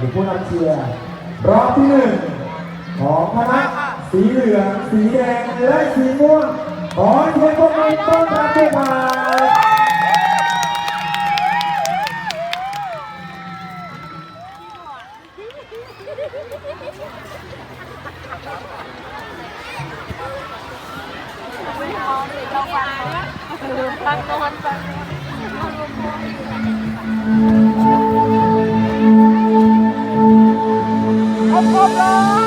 หรือผู้นำเชียร์รอบที่หนึ่งของคณะสีเหลือง สีแดง และสีม่วงขอเสียงปรบมือต้อนรับด้วยครับฟังก่อนฟังครบ ค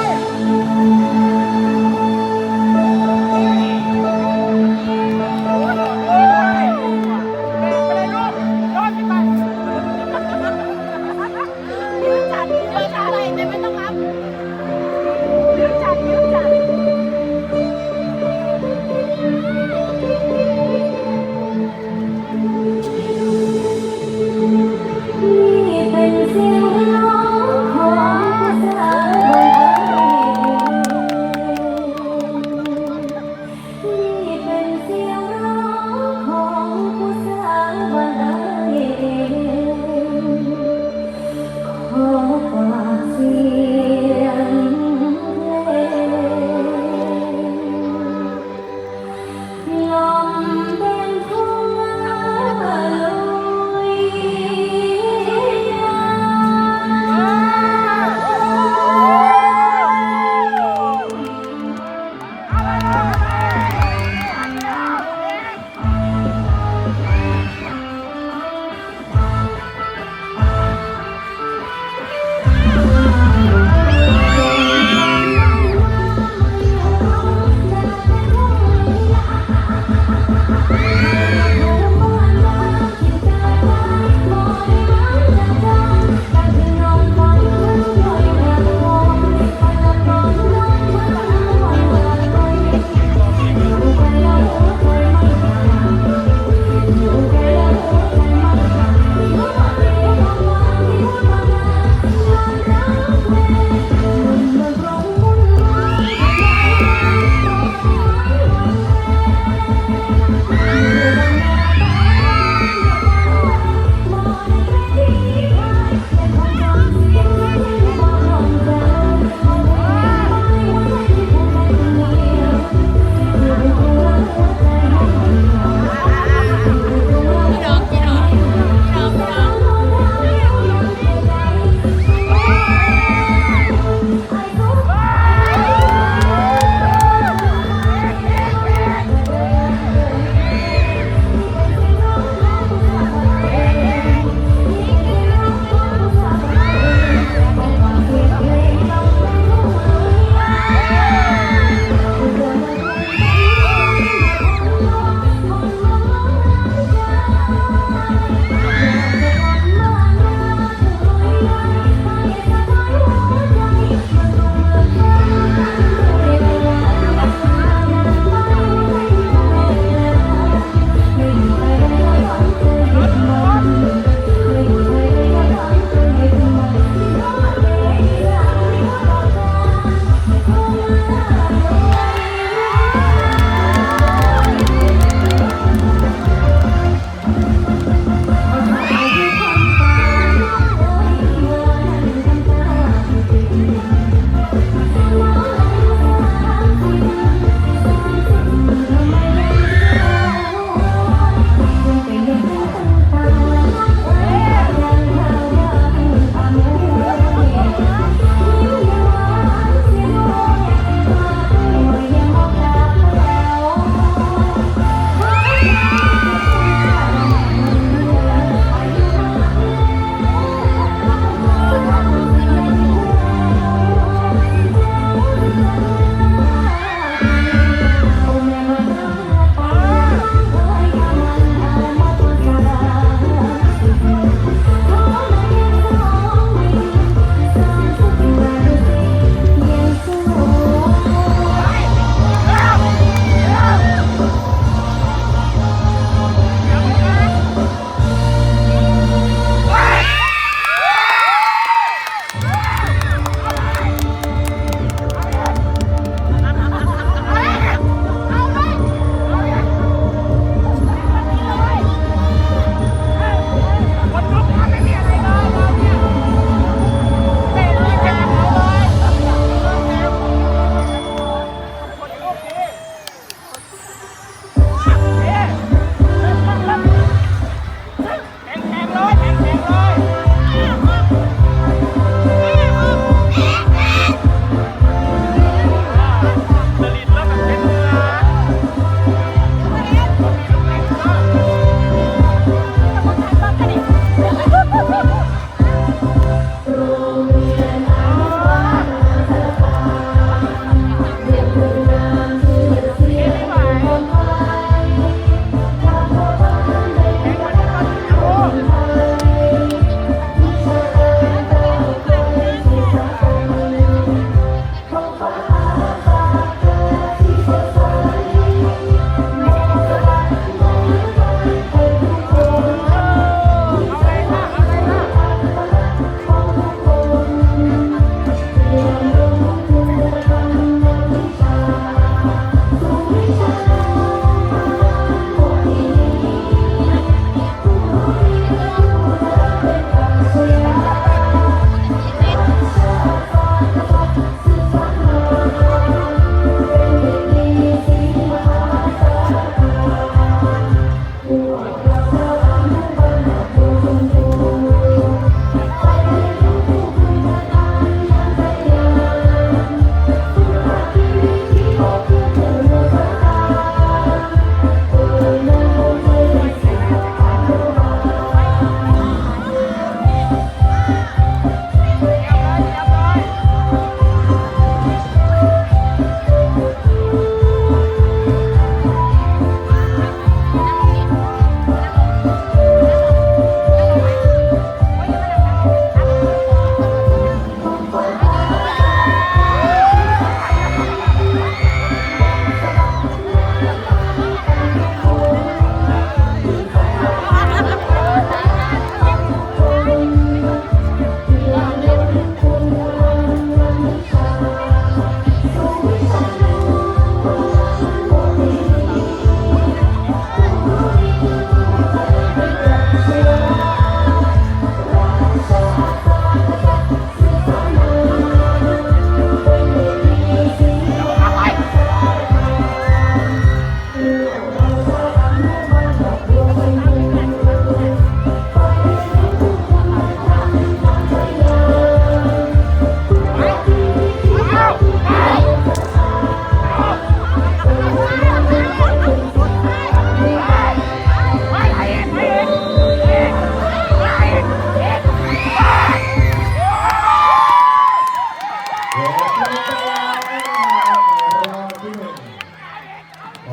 ส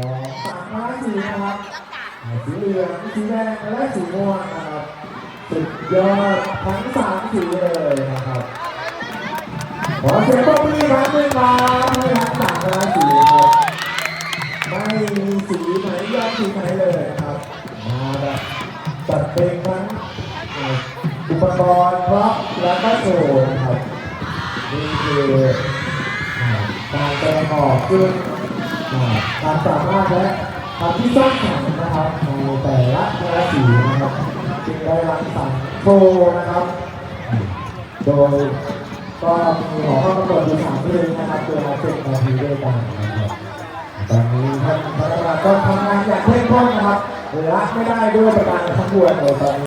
ามร้อยสี่นะครับสีเหลืองสีแดงและสีม่วงนะครับสุดยอดทั้งสามสีเลยนะครับขอเสียงปรบมือครับด้วยครับให้ทั้งสามราสีครับไม่มีสีไหนยอดสีไหนเลยนะครับมาแบบจัดเต็มทั้งอุปกรณ์พร็อพและก็โซนครับนี่คือการแสดงออกขึ้น ความสามารถและความที่สร้างสรรค์นะครับในแต่ละคณะสีนะครับจึงได้รังสรรค์โชว์นะครับ โดยก็มีหอข้าประกวดอยู่สามเพลงนะครับตัวละเจ็ดนาทีด้วยกันนะครับตอนนี้ท่านพนักงานก็ทำงานอย่างเข้มข้นนะครับละไม่ได้ด้วยประการทั้งปวงเลยตอนนี้